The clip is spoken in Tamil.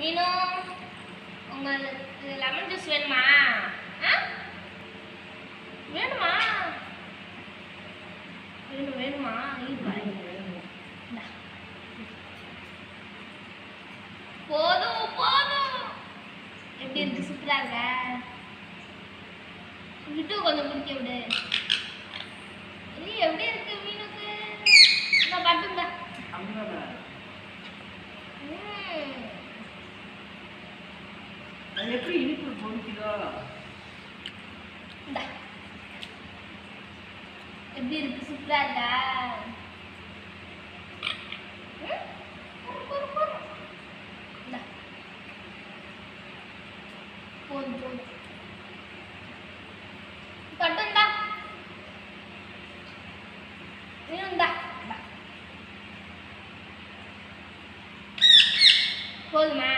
மீனு உங்களுக்கு லெமன் ஜூஸ் வேணுமா? ஆ? வேணுமா? வேணும் வேணுமா? போதும் போதும். எப்படி இருக்கு? சூப்பராக இருக்க? விட்டு கொஞ்சம் பிடிக்க விடு. எப்படி இனிப்பு பொறிக்குதோ எப்படி இருக்கு? சூப்பரா இருக்கா? கட்டுந்தா போதுமா?